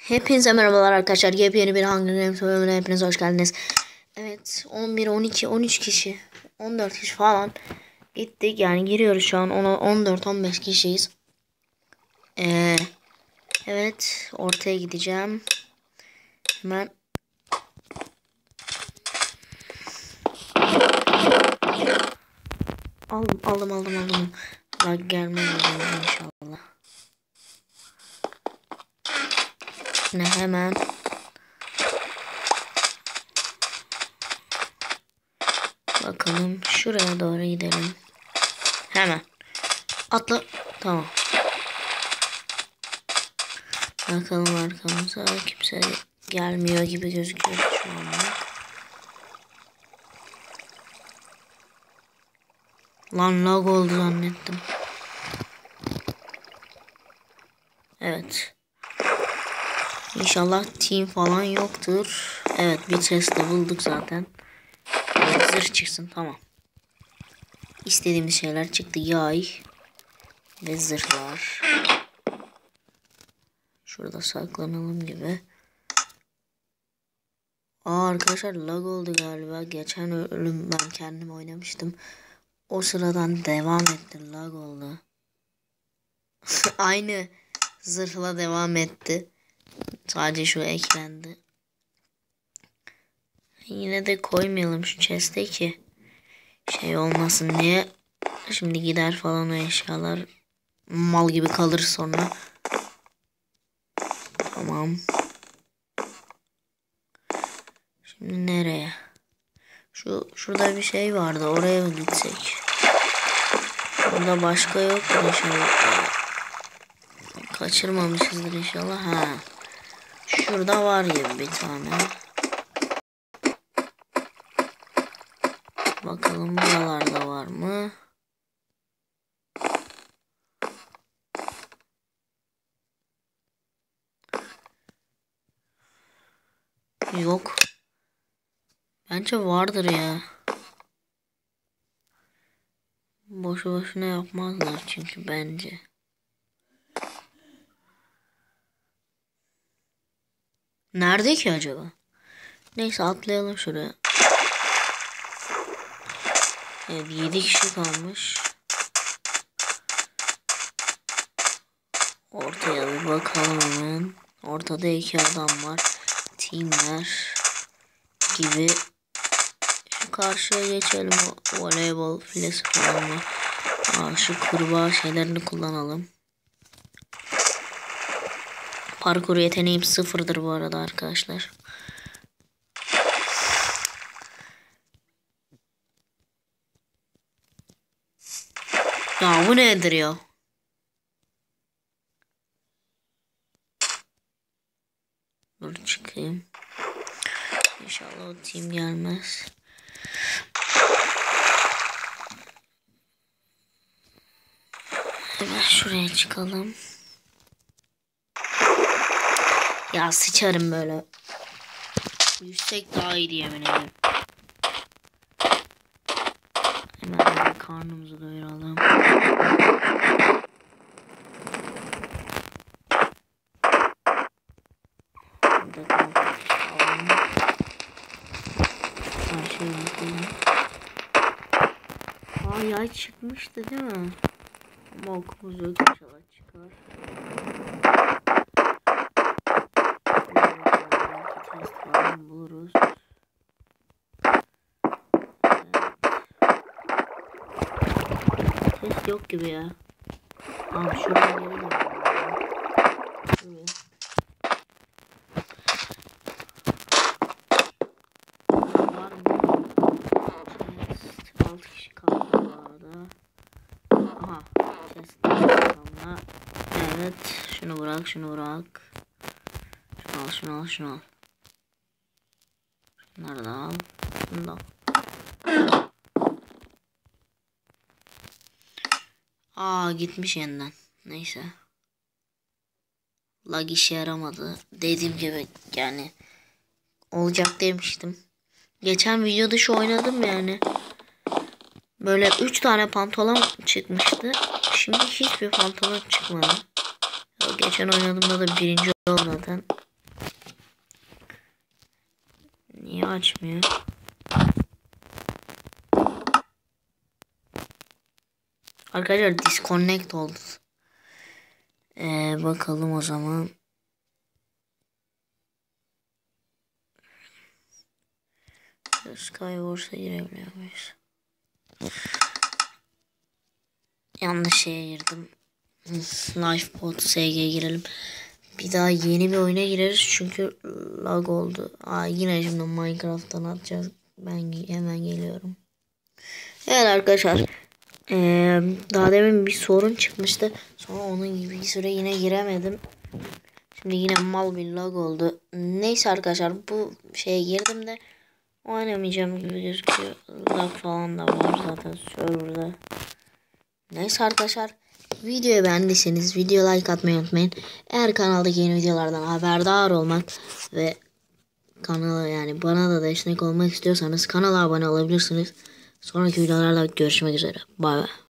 Hepinize merhabalar arkadaşlar. Yepyeni bir Hunger bölümüne hepiniz hoş geldiniz. Evet 11, 12, 13 kişi 14 kişi falan gittik. Yani giriyoruz şu an. 14, 15 kişiyiz. Ee, evet ortaya gideceğim. Hemen Aldım aldım aldım aldım. Lag gelmez inşallah. Ne hemen Bakalım şuraya doğru gidelim. Hemen. Atla. Tamam. Bakalım arkamıza kimse gelmiyor gibi gözüküyor şu anda. Lan lag oldu zannettim. Evet. İnşallah team falan yoktur. Evet bir testi bulduk zaten. Zırh çıksın tamam. İstediğimiz şeyler çıktı. Yay ve zırhlar. Şurada saklanalım gibi. Aa arkadaşlar lag oldu galiba. Geçen ölüm ben kendim oynamıştım. O sıradan devam etti. Lag oldu. Aynı zırhla devam etti. Sadece şu eklendi. Yine de koymayalım şu chest'e ki şey olmasın diye. Şimdi gider falan o eşyalar mal gibi kalır sonra. Tamam. Şimdi nereye? Şu şurada bir şey vardı. Oraya mı gitsek? Burada başka yok inşallah. Kaçırmamışızdır inşallah. Ha. Şurada var gibi bir tane. Bakalım buralarda var mı? Yok. Bence vardır ya. Boşu boşuna yapmazlar çünkü bence. Nerede ki acaba? Neyse atlayalım şuraya. Evet 7 kişi kalmış. Ortaya bir bakalım hemen. Ortada iki adam var. Teamler gibi. Şu karşıya geçelim. Voleybol filesi falan var. Aa, şu kurbağa şeylerini kullanalım. Parkur yeteneğim sıfırdır bu arada arkadaşlar. Ya bu nedir ya? Dur çıkayım. İnşallah o team gelmez. Hemen şuraya çıkalım. Ya sıçarım böyle. Yüksek daha iyi diye eminim. Hemen karnımızı doyuralım. Aa yay çıkmıştı değil mi? Ama okumuz inşallah çıkar. Buluruz. Ses yok gibi ya. Abi şuraya gelelim. Şuraya. Var mı? Chest. 6 kişi kaldı bu arada. Aha. Chest. Sonra. Evet. Şunu bırak, şunu bırak. Şunu al, şunu al, şunu al. Da al. Şunu da al. Aa gitmiş yeniden. Neyse. Lag işe yaramadı. Dediğim gibi yani olacak demiştim. Geçen videoda şu oynadım yani. Böyle 3 tane pantolon çıkmıştı. Şimdi hiçbir pantolon çıkmadı. Geçen oynadığımda da birinci oldu zaten. Niye açmıyor? Arkadaşlar disconnect oldu. Ee, bakalım o zaman. Skywars'a girebiliyor muyuz? Yanlış şeye girdim. Lifebot SG'ye girelim. Bir daha yeni bir oyuna gireriz çünkü lag oldu. Aa, yine şimdi Minecraft'tan atacağız. Ben hemen geliyorum. Evet arkadaşlar. Ee, daha demin bir sorun çıkmıştı. Sonra onun gibi bir süre yine giremedim. Şimdi yine mal bir lag oldu. Neyse arkadaşlar bu şeye girdim de oynamayacağım gibi gözüküyor. Lag falan da var zaten serverda. Neyse arkadaşlar. Videoyu beğendiyseniz video like atmayı unutmayın. Eğer kanaldaki yeni videolardan haberdar olmak ve kanala yani bana da destek olmak istiyorsanız kanala abone olabilirsiniz. Sonraki videolarda görüşmek üzere. Bay bay.